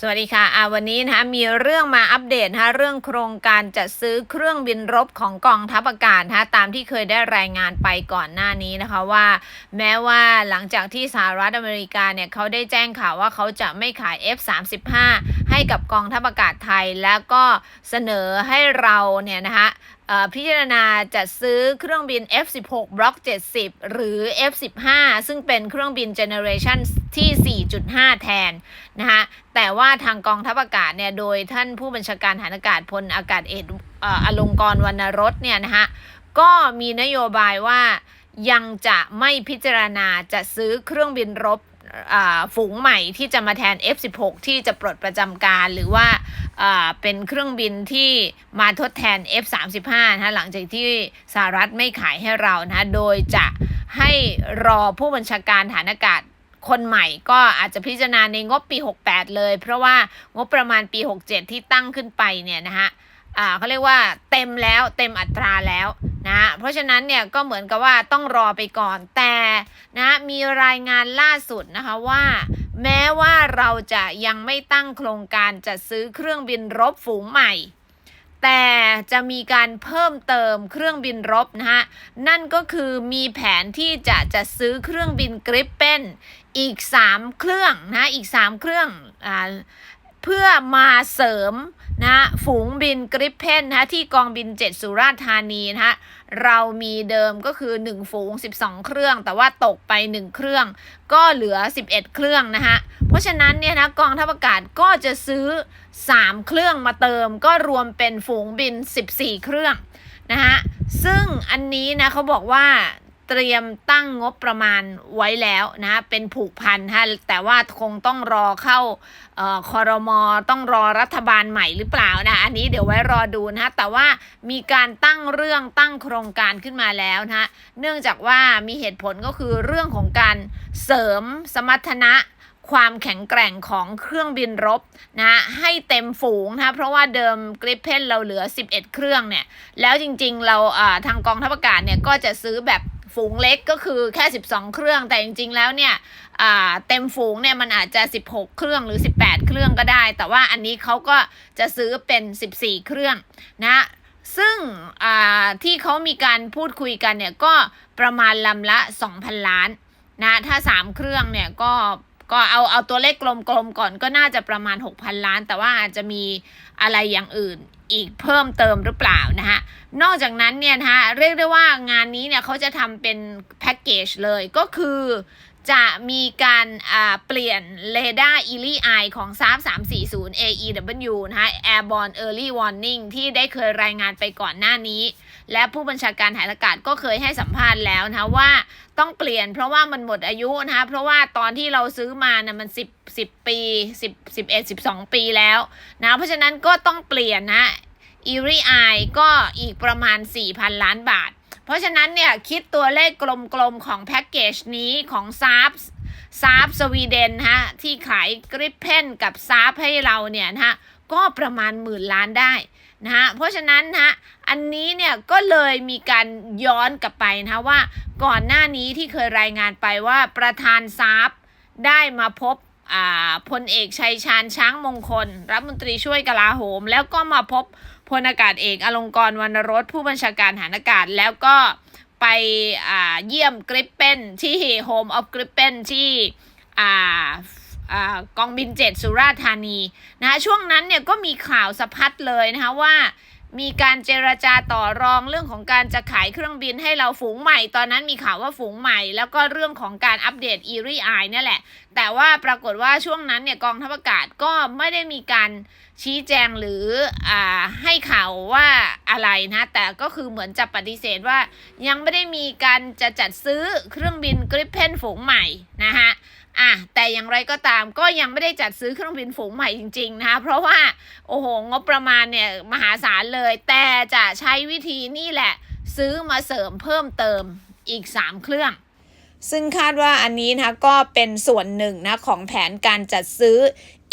สวัสดีค่ะอ่าวันนี้นะคะมีเรื่องมาอัปเดตนะคะเรื่องโครงการจัดซื้อเครื่องบินรบของกองทัพอากาศนะคะตามที่เคยได้รายงานไปก่อนหน้านี้นะคะว่า แม้ว่าหลังจากที่สหรัฐอเมริกาเนี่ยเขาได้แจ้งข่าวว่าเขาจะไม่ขาย F35 ให้กับกองทัพอากาศไทย แล้วก็เสนอให้เราเนี่ยนะคะพิจารณาจัดซื้อเครื่องบิน F16 Block 70 หรือ F15 ซึ่งเป็นเครื่องบินเจเนอเรชันที่ 4.5 แทนนะคะแต่ว่าทางกองทัพอากาศเนี่ย โดยท่านผู้บัญชาการฐานอากาศพลอากาศเอกออลงกรวรรณรสเนี่ยนะคะก็มีนโยบายว่ายังจะไม่พิจารณาจะซื้อเครื่องบินรบ ฝูงใหม่ที่จะมาแทน F16 ที่จะปลดประจำการ หรือว่าเป็นเครื่องบินที่มาทดแทน F35 นะหลังจากที่สหรัฐไม่ขายให้เรานะโดยจะให้รอผู้บัญชาการฐานอากาศ คนใหม่ก็อาจจะพิจารณาในงบปี 68 เลย เพราะว่างบประมาณปี 67 ที่ตั้งขึ้นไปเนี่ยนะคะอ่าเขาเรียกว่าเต็มแล้วเต็มอัตราแล้วนะเพราะฉะนั้นเนี่ยก็เหมือนกับว่าต้องรอไปก่อนแต่นะมีรายงานล่าสุดนะคะว่า แม้ว่าเราจะยังไม่ตั้งโครงการจัดซื้อเครื่องบินรบฝูงใหม่ แต่จะมีการเพิ่มเติมเครื่องบินรบนะฮะนั่นก็คือมีแผนที่จะจัดซื้อเครื่องบินกริปเป็น อีก 3 เครื่องนะอีก 3 เครื่องอเพื่อมาเสริมนะฝูงบินกริปเพนนะที่กองบิน 7 สุราษฎร์ธานีนะฮะเรามีเดิมก็คือ 1 ฝูง 12 เครื่อง แต่ว่าตกไป 1 เครื่อง ก็เหลือ 11 เครื่องนะฮะเพราะฉะนั้นเนี่ยนะกองทัพอากาศก็จะซื้อ 3 เครื่องมาเติม ก็รวมเป็นฝูงบิน 14 เครื่องนะฮะซึ่งอันนี้นะเขาบอกว่า เตรียมตั้งงบประมาณไว้แล้วนะฮะเป็นผูกพันฮะแต่ว่าคงต้องรอเข้าออคอรมอต้องรอรัฐบาลใหม่หรือเปล่านะอันนี้เดี๋ยวไว้รอดูนะแต่ว่ามีการตั้งเรื่องตั้งโครงการขึ้นมาแล้วนะเนื่องจากว่ามีเหตุผลก็คือเรื่องของการเสริมสมรรถนะความแข็งแกร่งของเครื่องบินรบนะให้เต็มฝูงนะเพราะว่าเดิมกริปเพนเราเหลือ 11 เครื่องเนี่ยแล้วจริงๆเราทางกองทัพอากาศเนี่ยก็จะซื้อแบบ ฝูงเล็กก็คือแค่ 12 เครื่อง แต่จริงๆ แล้วเนี่ยเต็มฝูงเนี่ยมันอาจจะ 16 เครื่องหรือ 18 เครื่องก็ได้ แต่ว่าอันนี้เขาก็จะซื้อเป็น 14 เครื่องนะซึ่งที่เขามีการพูดคุยกันเนี่ยก็ประมาณลำละ 2,000 ล้านนะถ้า 3 เครื่องเนี่ยก็ก็เอาเอาตัวเลขกลมๆก่อนก็น่าจะประมาณ 6,000 ล้าน แต่ว่าอาจจะมีอะไรอย่างอื่น อีกเพิ่มเติมหรือเปล่านะฮะนอกจากนั้นเนี่ยนะฮะเรียกได้ว่างานนี้เนี่ยเขาจะทำเป็นแพ็กเกจเลยก็คือ จะมีการเปลี่ยนเรดาร์ e l i Eye ของ SAF 340 AEW นะฮะ Airborne Early Warning ที่ได้เคยรายงานไปก่อนหน้านี้ และผู้บัญชาการฐานอากาศก็เคยให้สัมภาษณ์แล้วนะว่าต้องเปลี่ยนเพราะว่ามันหมดอายุนะคะเพราะว่าตอนที่เราซื้อมานะมัน 10 10 ปี 10 11 12 ปีแล้วนะเพราะฉะนั้นก็ต้องเปลี่ยนนะอีรีไอก็อีกประมาณ 4,000 ล้านบาท เพราะฉะนั้นเนี่ยคิดตัวเลขกลมๆของแพ็กเกจนี้ของซาร์ฟซาร์ฟสวีเดนฮะที่ขายกริปเพนกับซาร์ฟให้เราเนี่ยนะฮะก็ประมาณหมื่นล้านได้นะฮะเพราะฉะนั้นนะฮะอันนี้เนี่ยก็เลยมีการย้อนกลับไปนะว่าก่อนหน้านี้ที่เคยรายงานไปว่าประธานซาร์ฟได้มาพบอ่าพลเอกชัยชาญช้างมงคล รัฐมนตรีช่วยกลาโหม แล้วก็มาพบ พลอากาศเอกอลงกรวรรณรสผู้บัญชาการฐานอากาศ แล้วก็ไปเยี่ยมกริปเปนที่โฮมออฟกริปเปนที่กองบินเจ็ดสุราษฎร์ธานีนะคะช่วงนั้นเนี่ยก็มีข่าวสะพัดเลยนะคะว่า มีการเจรจาต่อรองเรื่องของการจะขายเครื่องบินให้เราฝูงใหม่ ตอนนั้นมีข่าวว่าฝูงใหม่ แล้วก็เรื่องของการอัปเดตอีรีไอเนี่ยแหละ แต่ว่าปรากฏว่าช่วงนั้นเนี่ยกองทัพอากาศก็ไม่ได้มีการชี้แจงหรืออ่าให้ข่าวว่าอะไรนะ แต่ก็คือเหมือนจะปฏิเสธว่ายังไม่ได้มีการจะจัดซื้อเครื่องบินกริปเพนฝูงใหม่นะคะ อะแต่อย่างไรก็ตามก็ยังไม่ได้จัดซื้อเครื่องบินฝูงใหม่จริงๆนะคะเพราะว่าโอ้โหงบประมาณเนี่ยมหาศาลเลย แต่จะใช้วิธีนี่แหละ ซื้อมาเสริมเพิ่มเติมอีก 3 เครื่องซึ่งคาดว่าอันนี้นะคะก็เป็นส่วนหนึ่งนะของแผนการจัดซื้อ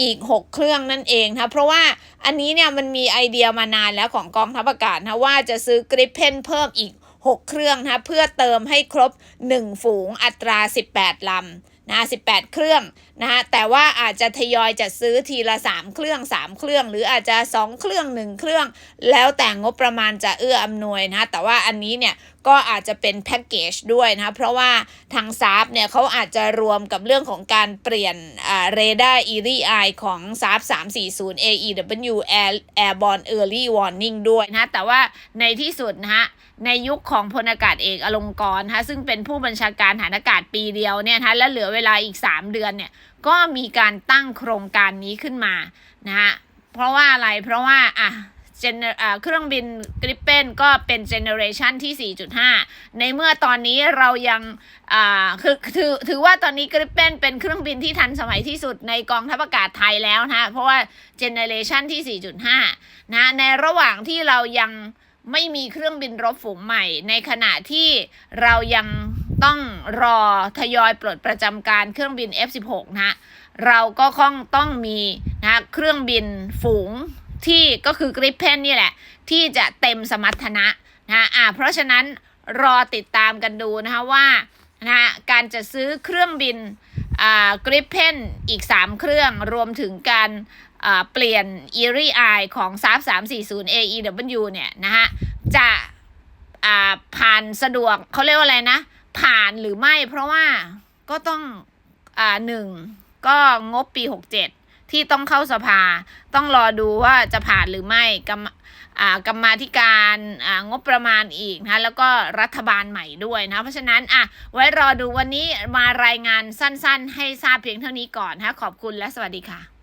อีก 6 เครื่องนั่นเองนะเพราะว่าอันนี้เนี่ยมันมีไอเดียมานานแล้วของกองทัพอากาศนะว่าจะซื้อกริปเพนเพิ่มอีก 6 เครื่องนะเพื่อเติมให้ครบ 1 ฝูงอัตรา 18 ลำ นะ18 เครื่องนะฮะแต่ว่าอาจจะทยอยจะซื้อทีละ 3 เครื่อง 3 เครื่อง หรืออาจจะ 2 เครื่อง 1 เครื่อง แล้วแต่งบประมาณจะเอื้ออำนวยนะแต่ว่าอันนี้เนี่ยก็อาจจะเป็นแพ็กเกจด้วยนะเพราะว่าทางซาฟเนี่ยเขาอาจจะรวมกับเรื่องของการเปลี่ยนเรดาร์อีรีไอของซาฟ340 AEW Air Airborne Early Warning ด้วยนะแต่ว่าในที่สุดนะฮะในยุคของพลอากาศเอกอลงกรณ์นะคะซึ่งเป็นผู้บัญชาการฐานอากาศปีเดียวเนี่ยนะคะและเหลือเวลาอีก 3 เดือนเนี่ยก็มีการตั้งโครงการนี้ขึ้นมานะฮะเพราะว่าอะไรเพราะว่าอะ เจเนอ่าเครื่องบินกริปเปนก็เป็นเจเนอเรชันที่ 4.5 ในเมื่อตอนนี้เรายังอ่าคือถือถือว่าตอนนี้กริปเปนเป็นเครื่องบินที่ทันสมัยที่สุดในกองทัพอากาศไทยแล้วนะเพราะว่าเจเนอเรชันที่ 4.5 นะในระหว่างที่เรายังไม่มีเครื่องบินรบฝูงใหม่ ในขณะที่เรายังต้องรอทยอยปลดประจำการเครื่องบิน F16 นะฮะเราก็คงต้องมีนะเครื่องบินฝูง ที่ก็คือกริปเพนนี่แหละ ที่จะเต็มสมรรถนะนะอ่าเพราะฉะนั้นรอติดตามกันดูนะคะว่านะการจะซื้อเครื่องบินอ่ากริปเพนอีก 3 เครื่องรวมถึงการเปลี่ยน e r i Eye ของ s a 340 AEW เนี่ยนะฮะจะผ่านสะดวกเขาเรียกว่าอะไรนะ ผ่านหรือไม่เพราะว่าก็ต้องอ่าหนึ่งก็งบปี 67 ที่ต้องเข้าสภา ต้องรอดูว่าจะผ่านหรือไม่กรรมกรรมาธิการงบประมาณอีกนะแล้วก็รัฐบาลใหม่ด้วยนะเพราะฉะนั้นอะไว้รอดูวันนี้มารายงานสั้น ๆ ให้ทราบเพียงเท่านี้ก่อนนะขอบคุณและสวัสดีค่ะ